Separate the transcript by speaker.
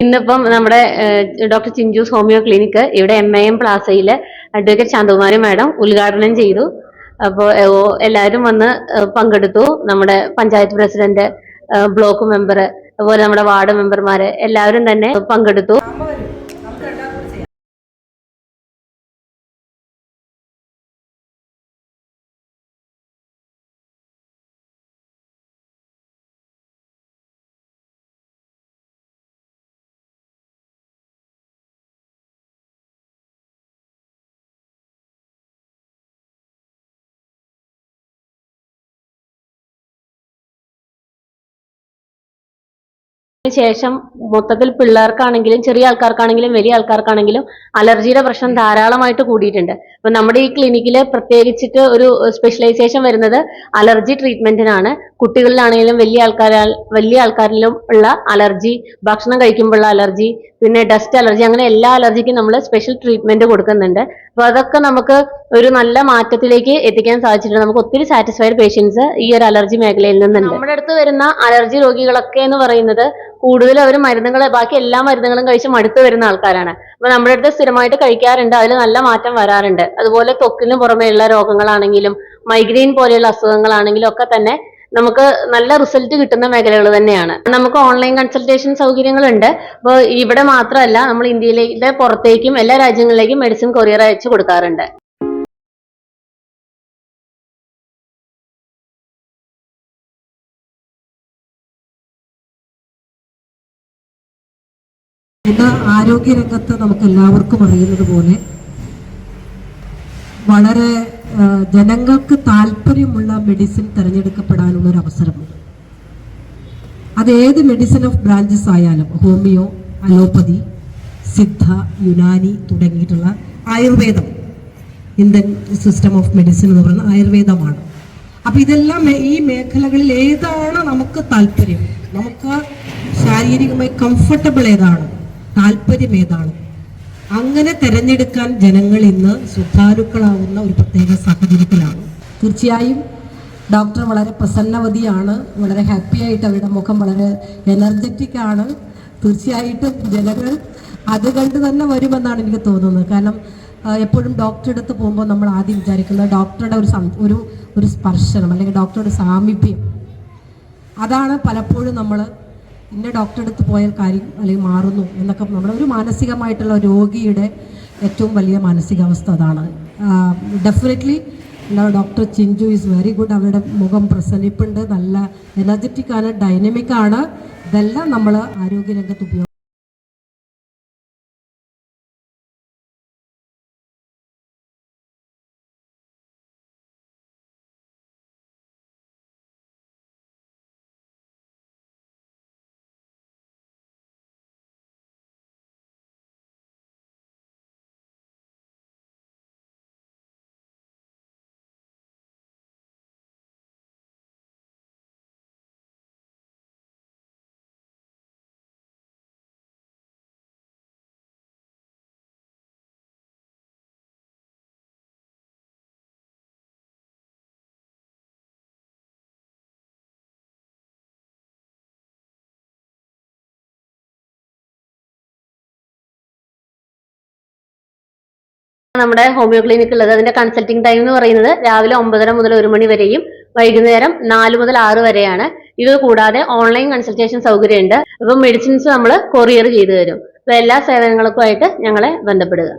Speaker 1: ഇന്നിപ്പം നമ്മുടെ doctor Chinchu's homeo clinic ഇവിടെ എം ഐ എം പ്ലാസയിൽ അഡ്വക്കേറ്റ് ശാന്തകുമാരി മാഡം ഉദ്ഘാടനം ചെയ്തു. അപ്പോൾ എല്ലാവരും വന്ന് പങ്കെടുത്തു. നമ്മുടെ പഞ്ചായത്ത് പ്രസിഡന്റ് ബ്ലോക്ക് മെമ്പർ അതുപോലെ നമ്മുടെ വാർഡ് മെമ്പർമാര് എല്ലാവരും തന്നെ പങ്കെടുത്തു. ശേഷം മൊത്തത്തിൽ പിള്ളേർക്കാണെങ്കിലും ചെറിയ ആൾക്കാർക്കാണെങ്കിലും വലിയ ആൾക്കാർക്കാണെങ്കിലും അലർജിയുടെ പ്രശ്നം ധാരാളമായിട്ട് കൂടിയിട്ടുണ്ട്. അപ്പൊ നമ്മുടെ ഈ ക്ലിനിക്കിൽ പ്രത്യേകിച്ചിട്ട് ഒരു സ്പെഷ്യലൈസേഷൻ വരുന്നത് അലർജി ട്രീറ്റ്മെന്റിനാണ് കുട്ടികളിലാണെങ്കിലും വലിയ ആൾക്കാരാൽ വലിയ ആൾക്കാരിലും ഉള്ള അലർജി ഭക്ഷണം കഴിക്കുമ്പോഴുള്ള അലർജി പിന്നെ ഡസ്റ്റ് അലർജി അങ്ങനെ എല്ലാ അലർജിക്കും നമ്മൾ സ്പെഷ്യൽ ട്രീറ്റ്മെന്റ് കൊടുക്കുന്നുണ്ട്. അപ്പൊ അതൊക്കെ നമുക്ക് ഒരു നല്ല മാറ്റത്തിലേക്ക് എത്തിക്കാൻ സാധിച്ചിട്ടുണ്ട്. നമുക്ക് ഒത്തിരി സാറ്റിസ്ഫൈഡ് പേഷ്യൻസ് ഈ ഒരു അലർജി മേഖലയിൽ നിന്നുണ്ട്. നമ്മുടെ അടുത്ത് വരുന്ന അലർജി രോഗികളൊക്കെ എന്ന് പറയുന്നത് കൂടുതലും അവർ മരുന്നുകൾ ബാക്കി എല്ലാ മരുന്നുകളും കഴിച്ച് മടുത്തു വരുന്ന ആൾക്കാരാണ്. അപ്പൊ നമ്മുടെ അടുത്ത് സ്ഥിരമായിട്ട് കഴിക്കാറുണ്ട്. അതിൽ നല്ല മാറ്റം വരാറുണ്ട്. അതുപോലെ തൊക്കിന് പുറമെയുള്ള രോഗങ്ങളാണെങ്കിലും മൈഗ്രെയിൻ പോലെയുള്ള അസുഖങ്ങളാണെങ്കിലും ഒക്കെ തന്നെ നമുക്ക് നല്ല റിസൾട്ട് കിട്ടുന്ന മേഖലകൾ തന്നെയാണ്. നമുക്ക് ഓൺലൈൻ കൺസൾട്ടേഷൻ സൗകര്യങ്ങളുണ്ട്. അപ്പോൾ ഇവിടെ മാത്രമല്ല നമ്മൾ ഇന്ത്യയിലെ പുറത്തേക്കും എല്ലാ രാജ്യങ്ങളിലേക്കും മെഡിസിൻ കൊറിയർ അയച്ചു കൊടുക്കാറുണ്ട്.
Speaker 2: ഇന്ന് ആരോഗ്യരംഗത്ത് നമുക്ക് എല്ലാവർക്കും അറിയുന്നത് പോലെ വളരെ ജനങ്ങൾക്ക് താല്പര്യമുള്ള മെഡിസിൻ തിരഞ്ഞെടുക്കപ്പെടാനുള്ള ഒരു അവസരമുണ്ട്. അത് ഏത് മെഡിസിൻ ഓഫ് ബ്രാഞ്ചസ് ആയാലും ഹോമിയോ അലോപ്പതി സിദ്ധ യുനാനി തുടങ്ങിയിട്ടുള്ള ആയുർവേദം ഇന്ത്യൻ സിസ്റ്റം ഓഫ് മെഡിസിൻ എന്ന് പറയുന്നത് ആയുർവേദമാണ്. അപ്പൊ ഇതെല്ലാം ഈ മേഖലകളിൽ ഏതാണ് നമുക്ക് താല്പര്യം? നമുക്ക് ശാരീരികമായി കംഫർട്ടബിൾ ഏതാണ്? താല്പര്യം ഏതാണ്? അങ്ങനെ തെരഞ്ഞെടുക്കാൻ ജനങ്ങൾ ഇന്ന് ശ്രദ്ധാലുക്കളാവുന്ന ഒരു പ്രത്യേക സാഹചര്യത്തിലാണ്. തീർച്ചയായും ഡോക്ടർ വളരെ പ്രസന്നവതിയാണ്. വളരെ ഹാപ്പി ആയിട്ട് അവരുടെ മുഖം വളരെ എനർജറ്റിക് ആണ്. തീർച്ചയായിട്ടും ജനങ്ങൾ അത് കണ്ട് തന്നെ വരുമെന്നാണ് എനിക്ക് തോന്നുന്നത്. കാരണം എപ്പോഴും ഡോക്ടറുടെ അടുത്ത് പോകുമ്പോൾ നമ്മൾ ആദ്യം വിചാരിക്കുന്നത് ഡോക്ടറുടെ ഒരു ഒരു ഒരു സ്പർശനം അല്ലെങ്കിൽ ഡോക്ടറുടെ സാമീപ്യം. അതാണ് പലപ്പോഴും നമ്മൾ ഇന്ന ഡോക്ടറെ അടുത്ത് പോയാൽ കാര്യം അല്ലെങ്കിൽ മാറുന്നു എന്നൊക്കെ നമ്മുടെ ഒരു മാനസികമായിട്ടുള്ള രോഗിയുടെ ഏറ്റവും വലിയ മാനസികാവസ്ഥ അതാണ്. Definitely doctor Chinchu is very good അവരുടെ മുഖം പ്രസന്നിപ്പുണ്ട്. നല്ല എനർജറ്റിക് ആണ് ഡൈനമിക് ആണ്. ഇതെല്ലാം നമ്മൾ ആരോഗ്യരംഗത്ത് ഉപയോഗം
Speaker 1: നമ്മുടെ ഹോമിയോ ക്ലിനിക് ഉള്ളത്. അതിന്റെ കൺസൾട്ടിംഗ് ടൈം എന്ന് പറയുന്നത് രാവിലെ ഒമ്പതര മുതൽ ഒരു മണി വരെയും വൈകുന്നേരം നാല് മുതൽ ആറ് വരെയാണ്. ഇത് കൂടാതെ ഓൺലൈൻ കൺസൾട്ടേഷൻ സൗകര്യമുണ്ട്. അപ്പം മെഡിസിൻസ് നമ്മൾ കൊറിയർ ചെയ്തു തരും. അപ്പൊ എല്ലാ സേവനങ്ങൾക്കുമായിട്ട് ഞങ്ങളെ ബന്ധപ്പെടുക.